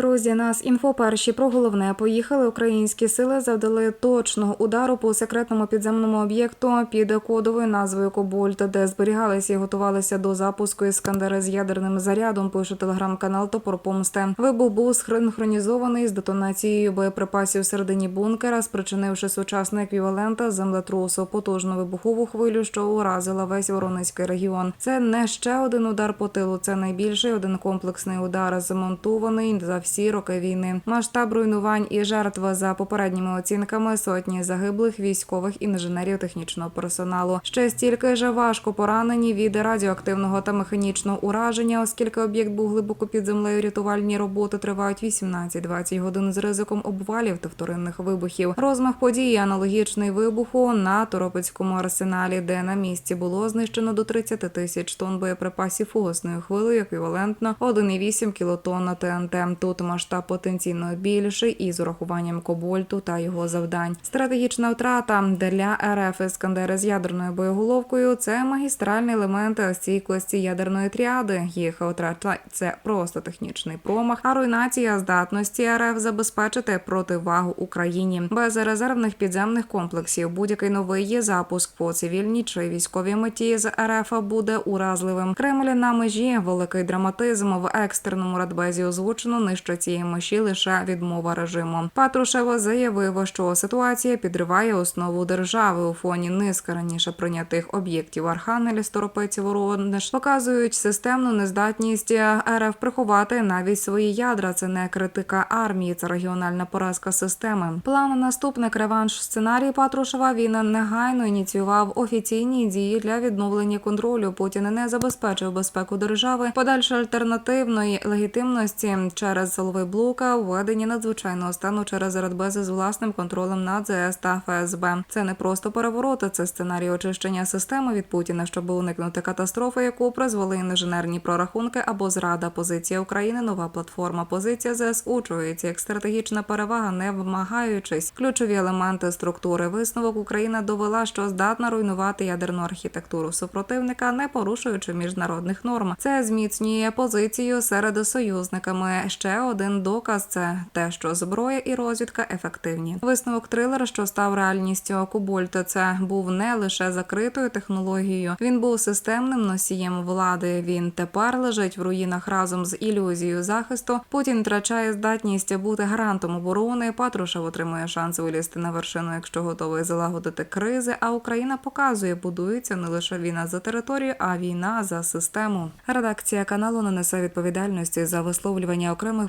друзі, нас інфо перші про головне поїхали. Українські сили завдали точного удару по секретному підземному об'єкту під кодовою назвою Кобольт, де зберігалися і готувалися до запуску іскандери з ядерним зарядом. Пише телеграм-канал Топор Помсти. Вибух був синхронізований з детонацією боєприпасів всередині бункера, спричинивши сучасний еквівалент землетрусу, потужну вибухову хвилю, що уразила весь Воронезький регіон. Це не ще один удар по тилу. Це найбільший один комплексний удар, змонтований за всі роки війни. Масштаб руйнувань і жертв за попередніми оцінками сотні загиблих військових інженерів технічного персоналу. Ще стільки ж важко поранені від радіоактивного та механічного ураження, оскільки об'єкт був глибоко під землею. Рятувальні роботи тривають 18-20 годин з ризиком обвалів та вторинних вибухів. Розмах події аналогічний вибуху на Торопецькому арсеналі, де на місці було знищено до 30 тисяч тонн боєприпасів фугасною хвилею, еквівалентно 1,8 кілотонн ТНТ. Тут масштаб потенційно більший із урахуванням кобольту та його завдань. Стратегічна втрата для РФ Іскандери з ядерною боєголовкою це магістральний елемент стійкості ядерної тріади. Їх втрата це просто технічний промах, а руйнація здатності РФ забезпечити противагу Україні без резервних підземних комплексів. Будь-який новий запуск по цивільній чи військовій меті з РФ буде уразливим. Кремль на межі великий драматизм в екстреному радбезі озвучено нижче цієї межі лише відмова режиму. Патрушев заявив, що ситуація підриває основу держави у фоні низки раніше прийнятих об'єктів Архангель, Сторопець, Воронеж показують системну нездатність РФ приховати навіть свої ядра. Це не критика армії, це регіональна поразка системи. План наступник реванш сценарій Патрушева. Він негайно ініціював офіційні дії для відновлення контролю. Путін не забезпечив безпеку держави. Подальша альтернативної легітимності через силовий блок, введення надзвичайного стану через радбези з власним контролем над ЗС та ФСБ. Це не просто перевороти, це сценарій очищення системи від Путіна, щоб уникнути катастрофи, яку призвели інженерні прорахунки або зрада. Позиція України, нова платформа. Позиція ЗС учується як стратегічна перевага, не вимагаючись ключові елементи структури. Висновок Україна довела, що здатна руйнувати ядерну архітектуру супротивника, не порушуючи міжнародних норм. Це зміцнює позицію серед союзниками. Ще один доказ це те, що зброя і розвідка ефективні. Висновок трилера, що став реальністю Кобольта, це був не лише закритою технологією, він був системним носієм влади. Він тепер лежить в руїнах разом з ілюзією захисту. Путін втрачає здатність бути гарантом оборони. Патрушев отримує шанс вилізти на вершину, якщо готовий залагодити кризи. А Україна показує, будується не лише війна за територію, а війна за систему. Редакція каналу не несе відповідальності за висловлювання окремих